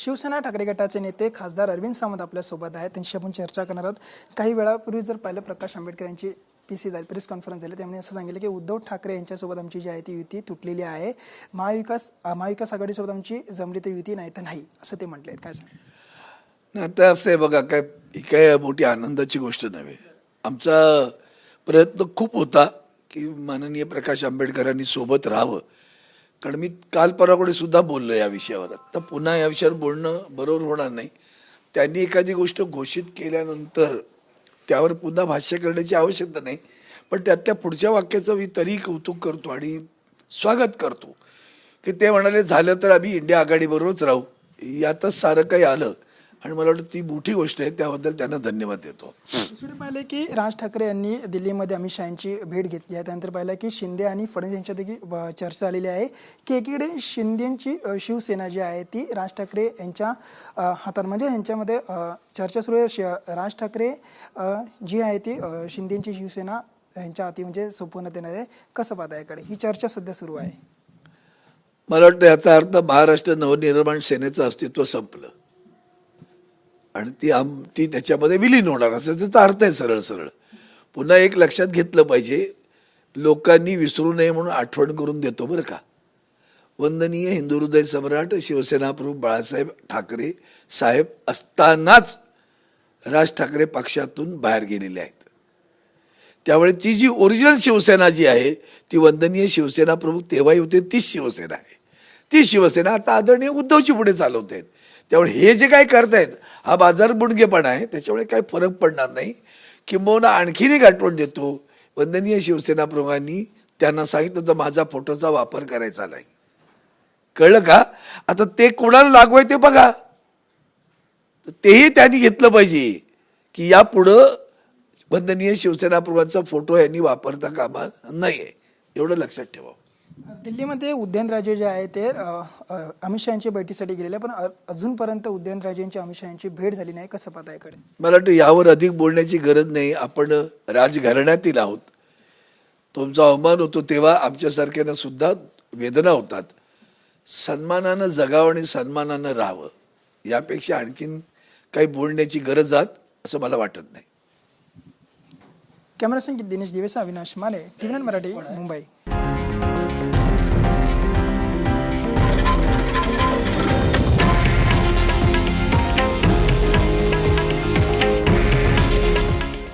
शिवसेना ठाकरे गटाचे नेते खासदार अरविंद सावंत आपल्यासोबत आहेत. त्यांची आपण चर्चा करणार आहोत. काही वेळापूर्वी जर पाहिलं प्रकाश आंबेडकर यांची पी सी झाली प्रेस कॉन्फरन्स झाली त्यामुळे असं सांगितलं की उद्धव ठाकरे यांच्यासोबत आमची जी आहे ती युती तुटलेली आहे. महाविकास महाविकास आघाडीसोबत आमची जमली तर युती नाही तर नाही असं ते म्हटले काय नाही, आता असं आहे बघा काय ही काय मोठी आनंदाची गोष्ट नव्हे. आमचा प्रयत्न खूप होता की माननीय प्रकाश आंबेडकरांनी सोबत राहावं. कारण मी काल परवाकडे सुद्धा बोललो या विषयावर. तर पुन्हा या विषयावर बोलणं बरोबर होणार नाही. त्यांनी एखादी गोष्ट घोषित केल्यानंतर त्यावर पुन्हा भाष्य करण्याची आवश्यकता नाही. पण त्यात पुढच्या वाक्याचं मी तरी कौतुक करतो आणि स्वागत करतो. की ते म्हणाले झालं तर आम्ही इंडिया आघाडीबरोबरच राहू. यातच सारं काही आलं आणि मला वाटतं ती मोठी गोष्ट आहे त्याबद्दल त्यांना धन्यवाद देतो. दुसरीकडे पाहिलं की राज ठाकरे यांनी दिल्लीमध्ये अमित शहा यांची भेट घेतली आहे. त्यानंतर पाहिलं की शिंदे आणि फडणवीस यांच्यात देखील चर्चा आलेली आहे. की एकीकडे शिंदेची शिवसेना जी आहे ती राज ठाकरे यांच्या हातात म्हणजे यांच्यामध्ये चर्चा सुरू आहे. राज ठाकरे जी आहे ती शिंदेची शिवसेना यांच्या हाती म्हणजे सोपवण्यात येणार आहे. कसं पाहता याकडे? ही चर्चा सध्या सुरू आहे. मला वाटतं याचा अर्थ महाराष्ट्र नवनिर्माण सेनेचं अस्तित्व संपलं. आणि ती आम ती त्याच्यामध्ये विलीन होणार. असं त्याचा अर्थ आहे सरळ सरळ. पुन्हा एक लक्षात घेतलं पाहिजे लोकांनी विसरू नये म्हणून आठवण करून देतो बरं का. वंदनीय हिंदू हृदय सम्राट शिवसेनाप्रमुख बाळासाहेब ठाकरे साहेब असतानाच राज ठाकरे पक्षातून बाहेर गेलेले आहेत. त्यामुळे ती जी ओरिजिनल शिवसेना जी आहे ती वंदनीय शिवसेना प्रमुख तेव्हाही होते तीच शिवसेना आहे. ती शिवसेना आता आदरणीय उद्धवची पुढे चालवत आहेत. त्यामुळे हे जे काय करतायत हा बाजार बुणगेपणा आहे त्याच्यामुळे काही फरक पडणार नाही. किंबहुना आणखीनही गाठवण देतो. वंदनीय शिवसेना प्रमुखांनी त्यांना सांगितलं तर माझा फोटोचा वापर करायचा नाही. कळलं का? आता ते कोणाला लागू आहे ते बघा. तर तेही त्यांनी घेतलं पाहिजे की यापुढं वंदनीय शिवसेना प्रमुखांचा फोटो यांनी वापरता कामा नाही आहे एवढं लक्षात ठेवा. दिल्लीमध्ये उदयनराजे जे आहे ते अमित शहा यांच्या भेटीसाठी गेलेले पण अजूनपर्यंत उदयनराजे यांची अमित शहा यांची भेट झाली नाही कसं पाहता याकडे? मला वाटतं यावर अधिक बोलण्याची गरज नाही. आपण राजघराण्यातील आहोत. तुमचा अवमान होतो तेव्हा आमच्यासारख्यांना सुद्धा वेदना होतात. सन्मानानं जगावं आणि सन्मानानं राहावं यापेक्षा आणखीन काही बोलण्याची गरज आत असं मला वाटत नाही. Camera Sangeet Dinesh Dives Avinash Mane T V Marathi Mumbai.